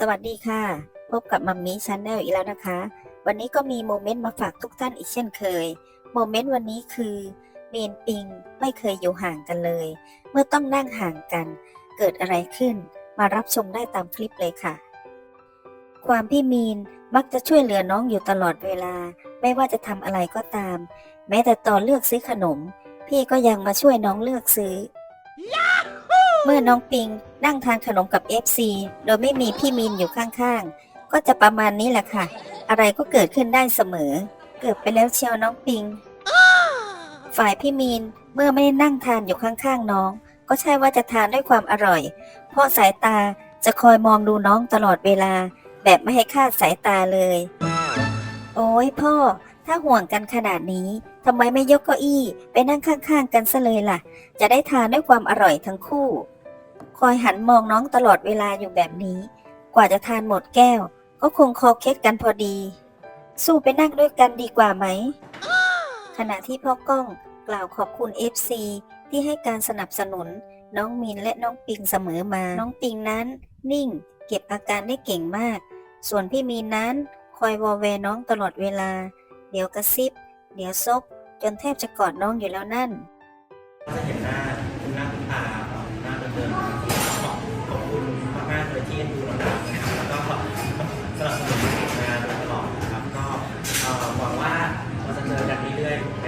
สวัสดีค่ะ พบกับมัมมี่ชาแนลอีกแล้วนะคะ วันนี้ก็มีโมเมนต์มาฝากทุกท่านอีกเช่นเคย โมเมนต์วันนี้คือเมนปิงไม่เคยอยู่ห่างกันเลย เมื่อต้องนั่งห่างกัน เกิดอะไรขึ้น มารับชมได้ตามคลิปเลยค่ะ ความพี่มีนมักจะช่วยเหลือน้องอยู่ตลอดเวลา ไม่ว่าจะทำอะไรก็ตาม แม้แต่ตอนเลือกซื้อขนม พี่ก็ยังมาช่วยน้องเลือกซื้อ เมื่อน้องปิงนั่งทานขนมกับ FC โดยไม่มีพี่มีนอยู่ข้างๆ ก็จะประมาณนี้แหละค่ะ อะไรก็เกิดขึ้นได้เสมอ เกือบไปแล้วเชียวน้องปิง ฝ่ายพี่มีนเมื่อไม่ได้นั่งทานอยู่ข้างๆน้อง ก็ใช่ว่าจะทานด้วยความอร่อย เพราะสายตาจะคอยมองดูน้องตลอดเวลา แบบไม่ให้คลาดสายตาเลย โอ้ยพ่อ ถ้าห่วงกันขนาดนี้ทำไมไม่ยกเก้าอี้ ไปนั่งข้างๆ กันซะเลยล่ะ จะได้ทานด้วยความอร่อยทั้งคู่ คอยหันมองน้องตลอดเวลาอยู่แบบนี้ กว่าจะทานหมดแก้ว ก็คงคอเคล็ดกันพอดี สู้ไปนั่งด้วยกันดีกว่าไหม ขณะที่พ่อก้องกล่าวขอบคุณ FC ที่ให้การสนับสนุนน้องมินและน้องปิงเสมอมา น้องปิงนั้น นิ่ง เก็บอาการได้เก่งมาก ส่วนพี่มีนนั้น คอยวอลแวน้องตลอดเวลา เดี๋ยวกระซิบ เดี๋ยวซบจนแทบจะกอดน้องอยู่แล้วนั่น เลยที่เอ็นดูเรานะครับแล้วก็สนับสนุนงานโดยตลอดนะครับก็เอ่อหวังว่าเราจะเจอกันเรื่อยๆใน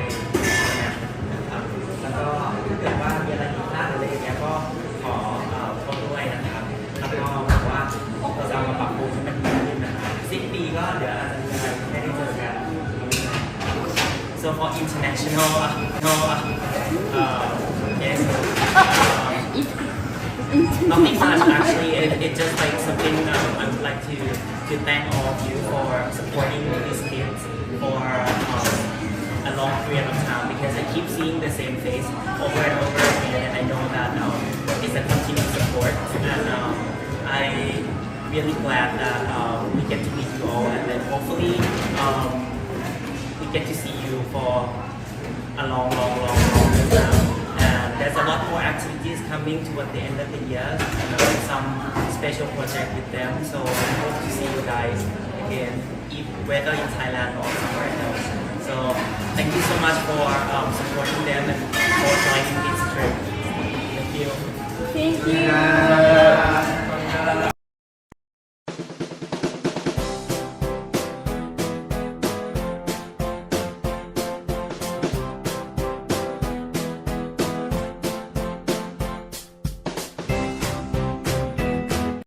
งานนะครับแล้วก็ถ้าเกิดว่ามีอะไรผิดพลาดอะไรอย่างเงี้ยก็ขอเอ่อขอโทษด้วยนะครับแล้วก็หวังว่าเราจะเอามาปรับปรุงให้มันดีขึ้นนะครับสิ้นปีก็เดี๋ยวอาจจะมีอะไรให้ได้เจอกัน So for international, uh, no, uh, yes, uh, nothing much actually. It, it something um, I would like to to thank all of you for supporting these kids for um, a long period of time because I keep seeing the same face over and over again, and I know that um, it's a continued support, and um, I really glad that uh, we get to meet you all, and then hopefully. Um, we get to see you for a long, long, long, long time. And there's a lot more activities coming toward the end of the year. You know, some special project with them. So I hope to see you guys again, if, whether in Thailand or somewhere else. So thank you so much for um, supporting them and for joining this trip. Thank you. Thank you.